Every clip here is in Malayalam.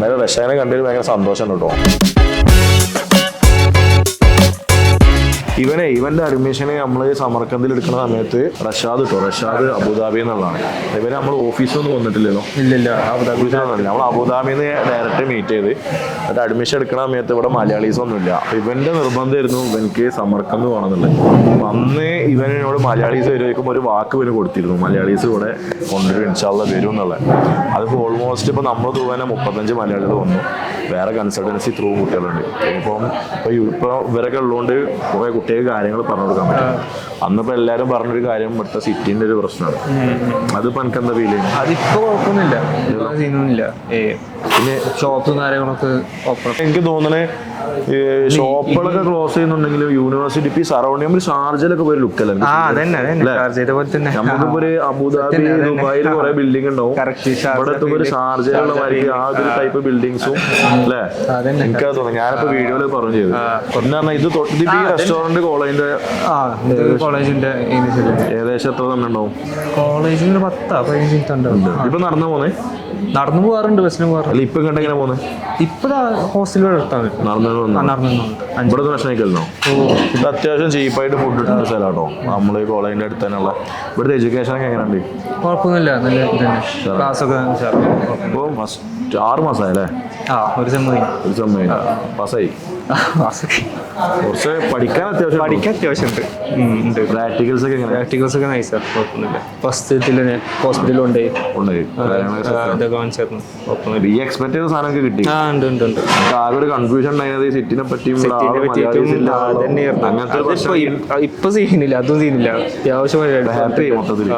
എന്തായാലും റഷാനെ കണ്ടതിൽ ഭയങ്കര സന്തോഷം കേട്ടോ. ഇവനെ ഇവന്റെ അഡ്മിഷന് നമ്മൾ സമർക്കന്തിൽ എടുക്കുന്ന സമയത്ത് റഷാദ് കേട്ടോ റഷാദ് അബുദാബി എന്നുള്ളതാണ്. ഇവരെ നമ്മൾ ഓഫീസിൽ ഓഫീസൊന്നും വന്നിട്ടില്ലല്ലോ. ഇല്ലില്ല നമ്മൾ അബുദാബിയിൽ നിന്ന് ഡയറക്റ്റ് മീറ്റ് ചെയ്ത് എന്നിട്ട് അഡ്മിഷൻ എടുക്കുന്ന സമയത്ത് ഇവിടെ മലയാളീസ് ഒന്നുമില്ല. ഇവന്റെ നിർബന്ധമായിരുന്നു ഇവനിക്ക് സമർക്കന്ത് വേണമെന്നുള്ളത്. അപ്പൊ അന്ന് ഇവനോട് മലയാളീസ് വരുമ്പോൾ ഒരു വാക്ക് ഇവന് കൊടുത്തിരുന്നു. മലയാളീസ് ഇവിടെ കൊണ്ടുവരും ഇൻഷാള്ള വരും എന്നുള്ളത്. അത് ഓൾമോസ്റ്റ് ഇപ്പൊ നമ്മൾ തന്നെ മുപ്പത്തഞ്ച് മലയാളികൾ വന്നു. വേറെ കൺസൾട്ടൻസി ത്രൂ കുട്ടികളുണ്ട്. ഇപ്പം ഇപ്പൊ ഇവരൊക്കെ ഉള്ളതുകൊണ്ട് കുറെ കുട്ടികൾക്ക് കാര്യങ്ങൾ പറഞ്ഞു കൊടുക്കാൻ പറ്റും. അന്നിപ്പോ എല്ലാരും പറഞ്ഞൊരു കാര്യം ഇവിടുത്തെ സിറ്റിന്റെ ഒരു പ്രശ്നമാണ്. അതിപ്പോ എനിക്ക് എന്താ ഫീൽ ചെയ്യുന്നത് അതിപ്പോ കുഴപ്പമൊന്നുമില്ല. സീനൊന്നുമില്ല പിന്നെ ഷോപ്പും കാര്യങ്ങളൊക്കെ ഓപ്പൺ എനിക്ക് തോന്നണേ ഷോപ്പുകളൊക്കെ ക്ലോസ് ചെയ്യുന്നുണ്ടെങ്കിലും യൂണിവേഴ്സിറ്റി സറൗണ്ടിങ് ഷാർജയിലൊക്കെ പോയി ലുക്ക് അല്ലേ? നമുക്കിപ്പോ ഒരു അബുദാബി ദുബായിൽ കുറെ ബിൽഡിംഗ് ഉണ്ടാവും. ഇവിടെ ഷാർജ എത്തുമ്പോ ഒരു. ഷാർജയിലുള്ള മാതിരി ആ ഒരു ടൈപ്പ് ബിൽഡിങ്സും അല്ലേ അതന്നെ. എനിക്കത് തോന്നുന്നു ഞാനിപ്പോ വീഡിയോയിൽ പറഞ്ഞു ചെയ്തു. പിന്നെ പറഞ്ഞാ ഇത് തൊട്ട് ഈ റെസ്റ്റോറന്റ് കോളേജിന്റെ കോളേജിന്റെ ഏകദേശം എത്ര തന്നെ ഉണ്ടാവും? കോളേജിൽ പത്താ പതിനഞ്ച് ഇപ്പൊ നടന്നു പോന്നെ? നടന്നു പോകാറുണ്ട് ബസ്സിന് പോകാറുണ്ട്. ഇപ്പൊ കണ്ട എങ്ങനെ പോന്നെ? ഇപ്പൊ ഹോസ്റ്റലിൽ നടന്നു ഇവിടെ ഇത് അത്യാവശ്യം ചീപ്പായിട്ട് ഫുഡ് കിട്ടുന്ന സ്ഥലമാട്ടോ. നമ്മൾ ഈ കോളേജിന്റെ അടുത്ത് തന്നെയുള്ള ഇവിടുത്തെ എഡ്യൂക്കേഷൻ ഒക്കെ എങ്ങനെയുണ്ട്? കുഴപ്പമൊന്നുമില്ല. നല്ല ക്ലാസ് ഒക്കെ ഉഷാറാ. ആറ് മാസമായി അല്ലേ ആ ഒരു സെമ്മതി ഒരു സമയം പാസ്സായി. കുറച്ച് പഠിക്കാൻ അത്യാവശ്യം പഠിക്കാൻ അത്യാവശ്യമുണ്ട് ഉം, ഉണ്ട്. പ്രാക്ടിക്കൽസ് ഒക്കെ എങ്ങനെ പ്രാക്ടിക്കൽസ് ഒക്കെ നൈസാ കുഴപ്പമൊന്നുമില്ല. ഫസ്റ്റ് ഇതിൽ ഹോസ്പിറ്റലുണ്ട് ഉണ്ട് ഈ എക്സ്പെക്ട് ചെയ്ത സാധനമൊക്കെ കിട്ടി. ആ ഉണ്ട് ഉണ്ട് ഉണ്ട്. ആകെ ഒരു കൺഫ്യൂഷൻ ഉണ്ടായത് ഈ സിറ്റിനെ പറ്റിയും. അങ്ങനത്തെ ഇപ്പൊ സീനില്ല അതും സീനില്ല അത്യാവശ്യം ഹാപ്പി മൊത്തത്തിൽ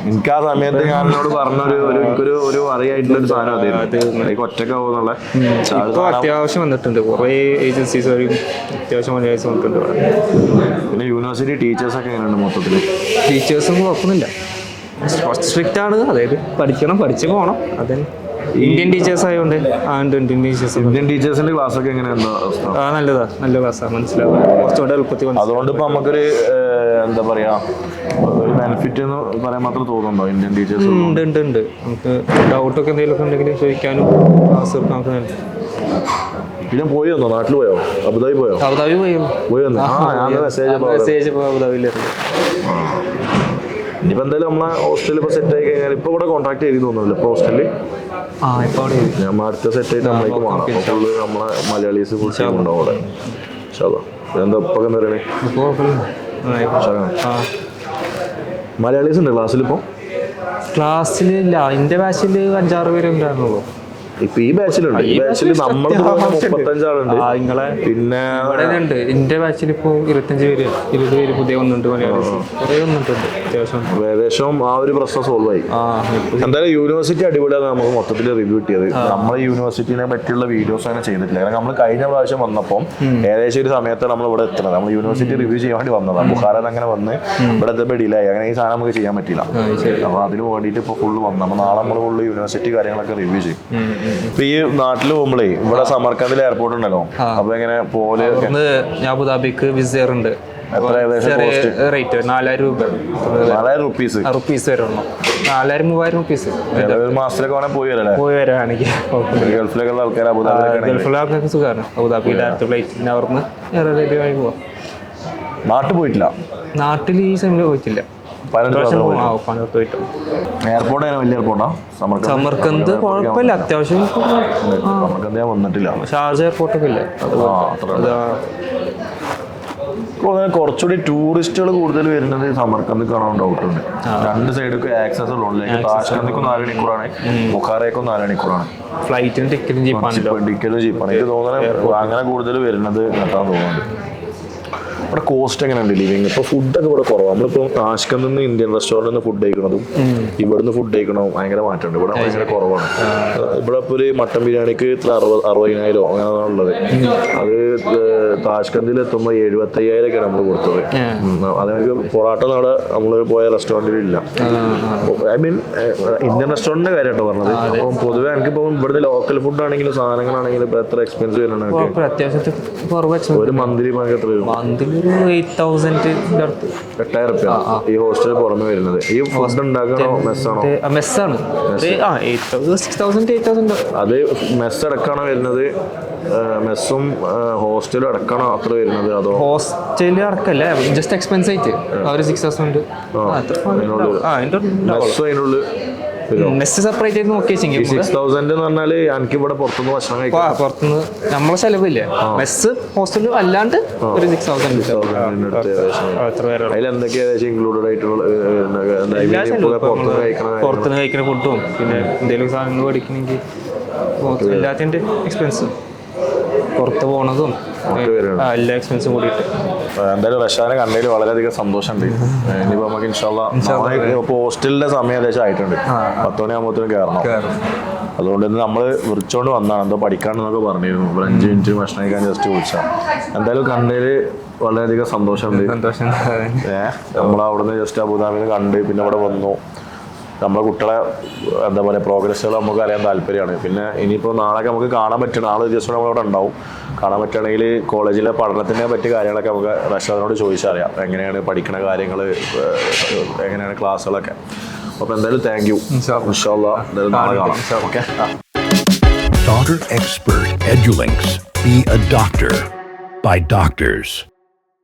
എനിക്ക് ആ സമയത്ത് ഞാൻ എന്നോട് പറഞ്ഞൊരു ഒരു എനിക്കൊരു ഒരു അറിയായിട്ടുള്ള ഒരു സാധനം അതായിരുന്നു. എനിക്ക് ഒറ്റക്കാവുന്നുള്ള അത്യാവശ്യം വന്നിട്ടുണ്ട്. കുറേ ഏജൻസീസ് വഴിയും അത്യാവശ്യം മലയാളീസ് വന്നിട്ടുണ്ട് ഇവിടെ. പിന്നെ യൂണിവേഴ്സിറ്റി ടീച്ചേഴ്സ് ഒക്കെ എങ്ങനെയുണ്ട് മൊത്തത്തിൽ ടീച്ചേഴ്സും കുഴപ്പമൊന്നുമില്ല. കുറച്ച് സ്ട്രിക്റ്റ് ആണ്. അതായത് പഠിക്കണം പഠിച്ച് പോകണം അതന്നെ. ഇന്ത്യൻ ടീച്ചേഴ്സ് ആയതുകൊണ്ട് ആ ഉണ്ട് ഇന്ത്യൻ ടീച്ചേഴ്സ് ഇന്ത്യൻ ടീച്ചേഴ്സിന്റെ ക്ലാസ് ഒക്കെ എങ്ങനെയാ? ആ നല്ലതാ. നല്ല ക്ലാസ്സാണ് മനസ്സിലാവുക കുറച്ചുകൂടെ എളുപ്പത്തിൽ അതുകൊണ്ട് ഇപ്പൊ നമുക്കൊരു എന്താ പറയാ ഒരു ബെനിഫിറ്റ് എന്ന് പറയാൻ മാത്രം തോന്നുന്നുണ്ടോ ഇന്ത്യൻ ടീച്ചേഴ്സ് ഉണ്ട് ഉണ്ട് ഉണ്ട്. നമുക്ക് ഡൗട്ടൊക്കെ എന്തെങ്കിലുമൊക്കെ ഉണ്ടെങ്കിൽ ചോദിക്കാനും ക്ലാസ് നമുക്ക് പിന്നെ പോയി വന്നോ? നാട്ടിൽ പോയോ? അബുദാബി പോയോ? അബുദാബി പോയോ പോയി വന്നോ. മെസ്സേജ് മെസ്സേജ് അബുദാബിയിലായിരുന്നു ഇനിയിപ്പോ എന്തായാലും നമ്മളെ ഹോസ്റ്റലിൽ ഇപ്പൊ സെറ്റ് ആയി കഴിഞ്ഞാൽ ഇപ്പൊ ഇവിടെ കോൺട്രാക്ട് ചെയ്ത് തോന്നുന്നില്ല. ഹോസ്റ്റലിൽ ഇപ്പോൾ ആയി. നമ്മൾ അടുത്ത സെറ്റ് ആയിട്ട് നമ്മളേക്ക് വേണം അപ്പോൾ ഫുള്ള് നമ്മളെ മലയാളീസ് ഫുൾ ടൈം ഉണ്ടാവും അവിടെ. ശാബാ എന്താ ഇപ്പൊ എന്താ പറയണേ ഇപ്പോൾ മലയാളീസ് ഉണ്ട് ക്ലാസ്സിൽ ഇപ്പോൾ ക്ലാസ്സിൽ ഇല്ല. എന്റെ ബാച്ചിൽ അഞ്ചാറ് പേര് ഉണ്ടായിരുന്നുള്ളൂ. ഇപ്പൊ ഈ ബാച്ചിലുണ്ട് ഈ ബാച്ചിൽ നമ്മൾ മുപ്പത്തഞ്ചാളുണ്ട്. നിങ്ങളെ പിന്നെ എന്റെ ബാച്ചിൽ ഇപ്പോ ഇരുപത്തഞ്ച് പേര് ഇരുപത് പേര് പുതിയ ഒന്നുണ്ട് അത്യാവശ്യം. ഏകദേശം ആ ഒരു പ്രശ്നം സോൾവ് ആയി. എന്തായാലും യൂണിവേഴ്സിറ്റി അടിപൊളിയാണ് നമുക്ക് മൊത്തത്തിൽ റിവ്യൂ കിട്ടിയത്. നമ്മളെ യൂണിവേഴ്സിറ്റിനെ പറ്റിയുള്ള വീഡിയോസ് അങ്ങനെ ചെയ്തിട്ടില്ല. കാരണം നമ്മൾ കഴിഞ്ഞ പ്രാവശ്യം വന്നപ്പം ഏകദേശം ഒരു സമയത്ത് നമ്മൾ ഇവിടെ എത്തണം നമ്മൾ യൂണിവേഴ്സിറ്റി റിവ്യൂ ചെയ്യാൻ വേണ്ടി വന്നതാണ് ബുഖാറിൽ അങ്ങനെ വന്ന് ഇവിടെ എത്തപ്പോൾ ഡിലായി അങ്ങനെ ഈ സാധനം നമുക്ക് ചെയ്യാൻ പറ്റില്ല അപ്പൊ അതിന് വേണ്ടിയിട്ട് ഇപ്പൊ ഫുള്ള് വന്നു. അപ്പൊ നാളെ നമ്മൾ ഫുള്ള് യൂണിവേഴ്സിറ്റി കാര്യങ്ങളൊക്കെ റിവ്യൂ ചെയ്യും. ഇപ്പൊ ഈ നാട്ടിൽ പോകുമ്പോഴേ ഇവിടെ സമർക്കാന്തിൽ എയർപോർട്ട് ഉണ്ടല്ലോ. അപ്പൊ എങ്ങനെ പോലെ ഒന്ന് ഞാൻ അബുദാബിക്ക് എത്ര ചെറിയ റേറ്റ് നാലായിരം രൂപ. നാലായിരം റുപ്പീസ് റുപ്പീസ് വരെ ഉള്ളു. നാലായിരം മൂവായിരം റുപ്പീസ് ഒരു മാസത്തിലൊക്കെ വേണേ പോയി പോയി വരാണെങ്കിൽ ആൾക്കാർ സുഖമാണ് അബുദാബി ഡയറക്റ്റ് അവിടുന്ന് റേറ്റ് പോവാം. നാട്ടിൽ പോയിട്ടില്ല? നാട്ടിൽ ഈ സമയം പോയിട്ടില്ല. പോയിട്ട് എയർപോർട്ട് വലിയ എയർപോർട്ടാ? സമർക്കന്ത് കുഴപ്പമില്ല. അത്യാവശ്യം സമർക്കന്ത് വന്നിട്ടില്ല. ഷാർജ എയർപോർട്ടൊക്കെ ഇല്ലേ? കുറച്ചുകൂടി ടൂറിസ്റ്റുകൾ കൂടുതൽ വരുന്നത് സമർക്കന്ത് കാണാൻ ഡൗട്ട് ഉണ്ട്. രണ്ട് സൈഡൊക്കെ ആക്സസ് ഉള്ളൂ. താഷ്കന്ദിക്കും നാല് മണിക്കൂറാണ് ബുഖാറേക്കും നാല് മണിക്കൂറാണ് ഫ്ലൈറ്റിന് ടിക്കറ്റും ജീപ്പാണ് ടിക്കറ്റ് ചീപ്പാണ് എനിക്ക് തോന്നുന്നത് അങ്ങനെ കൂടുതൽ വരുന്നത് കേട്ടാൻ തോന്നുന്നുണ്ട്. ഇവിടെ കോസ്റ്റ് എങ്ങനെയുണ്ട് ലിവിങ് ഇപ്പോൾ ഫുഡൊക്കെ ഇവിടെ കുറവാണ് നമ്മളിപ്പോൾ ആശ്കം നിന്ന് ഇന്ത്യൻ റെസ്റ്റോറന്റിൽ നിന്ന് ഫുഡ് കഴിക്കണതും ഇവിടുന്ന് ഫുഡ് കഴിക്കണതും ഭയങ്കര മാറ്റമുണ്ട്. ഇവിടെ ഭയങ്കര കുറവാണ്. ഇവിടെ ഇപ്പോൾ ഒരു മട്ടൻ ബിരിയാണിക്ക് ഇത്ര അറുപത് അറുപതിനായിരം അങ്ങനെയാണ് ഉള്ളത്. അത് താഷ്കന്തിൽ എത്തുമ്പോൾ എഴുപത്തി അയ്യായിരം നമ്മൾ കൊടുത്തത്. അതായത് പൊറാട്ട നാട് നമ്മൾ പോയ റെസ്റ്റോറന്റിൽ ഇല്ല. ഐ മീൻ ഇന്ത്യൻ റെസ്റ്റോറന്റിന്റെ കാര്യമായിട്ട് പറഞ്ഞത്. അപ്പം പൊതുവെ എനിക്കിപ്പോൾ ഇവിടുത്തെ ലോക്കൽ ഫുഡ് ആണെങ്കിലും സാധനങ്ങളാണെങ്കിലും ഇപ്പോൾ എത്ര എക്സ്പെൻസ് വരുന്നുണ്ട് അത്യാവശ്യത്തിൽ ഒരു മന്ത്ലി ഭയങ്കര എത്ര വരും? മന്തിൽ അതൊരു എയ്റ്റ് തൗസൻഡിന്റെ അടുത്ത് എട്ടായിരം റുപ്യ. ഈ ഹോസ്റ്റലിൽ പുറമെ വരുന്നത്. ഈ ഫുഡ് ഉണ്ടാക്കണോ മെസ്സാണോ മെസ്സാണ് ആ eight six thousand eight thousand അത് മെസ്സ് അടക്കണോ വരുന്നത്? മെസ്സും ഹോസ്റ്റലും അടക്കണോ അത്ര വരുന്നത് അതോ? ഹോസ്റ്റലിൽ അടക്കല്ല ജസ്റ്റ് എക്സ്പെൻസ് ആയിട്ട്. ആ ഒരു സിക്സ് തൗസൻഡ് അതിനുള്ളിൽ. മെസ്സ് സെപ്പറേറ്റ് ആയിട്ട് നോക്കി ഈ സിക്സ് തൗസൻഡ് എന്ന് പറഞ്ഞാൽ എനിക്ക് ഇവിടെ പുറത്തുനിന്ന് ഭക്ഷണം കഴിക്കാം പുറത്തുനിന്ന് നമ്മളെ ചെലവില്ലേ? മെസ്സ് ഹോസ്റ്റലിൽ അല്ലാണ്ട് ഒരു സിക്സ് തൗസൻഡ് എത്ര പേരാണ് അതിൽ എന്തൊക്കെ ഏകദേശം ഇൻക്ലൂഡഡ് ആയിട്ടുള്ള പുറത്തുനിന്ന് കഴിക്കുന്ന ഫുഡും പിന്നെ എന്തെങ്കിലും സാധനങ്ങൾ മേടിക്കണമെങ്കിൽ എല്ലാത്തിന്റെ എക്സ്പെൻസ് പുറത്ത് പോണതും എല്ലാ എക്സ്പെൻസും കൂടിയിട്ട്. എന്തായാലും റഷാനെ കണ്ടതിൽ വളരെയധികം സന്തോഷമുണ്ട് ഇനിയിപ്പോ നമുക്ക് ഇൻഷാല്ല ഇപ്പൊ ഹോസ്റ്റലിന്റെ സമയം ഏകദേശം ആയിട്ടുണ്ട്. പത്ത് മണിയാകുമ്പോഴത്തേനും കയറണം അതുകൊണ്ട് തന്നെ നമ്മൾ വിളിച്ചോണ്ട് വന്നാണ് എന്തോ പഠിക്കാണെന്നൊക്കെ പറഞ്ഞിരുന്നു. ഒരു അഞ്ച് മിനിറ്റ് ഭക്ഷണം കഴിക്കാൻ ജസ്റ്റ് വിളിച്ചാൽ എന്തായാലും കണ്ടതിൽ വളരെയധികം സന്തോഷമുണ്ട്. നമ്മൾ അവിടുന്ന് ജസ്റ്റ് അബുദാബിയിൽ കണ്ട് പിന്നെ അവിടെ വന്നു. നമ്മളെ കുട്ടികളെ എന്താ പറയുക പ്രോഗ്രസ്സുകൾ നമുക്ക് അറിയാൻ താല്പര്യമാണ്. പിന്നെ ഇനിയിപ്പോൾ നാളെ നമുക്ക് കാണാൻ പറ്റണം നാളെ ദിവസം നമ്മളവിടെ ഉണ്ടാവും. കാണാൻ പറ്റുകയാണെങ്കിൽ കോളേജിലെ പഠനത്തിനെ പറ്റിയ കാര്യങ്ങളൊക്കെ നമുക്ക് റഷാദിനോട് ചോദിച്ചറിയാം എങ്ങനെയാണ് പഠിക്കുന്ന കാര്യങ്ങൾ എങ്ങനെയാണ് ക്ലാസ്സുകളൊക്കെ. അപ്പോൾ എന്തായാലും താങ്ക് യു എന്തായാലും നാളെ കാണാം. Okay. Daughter Expert Edulinks. Be a doctor. By doctors.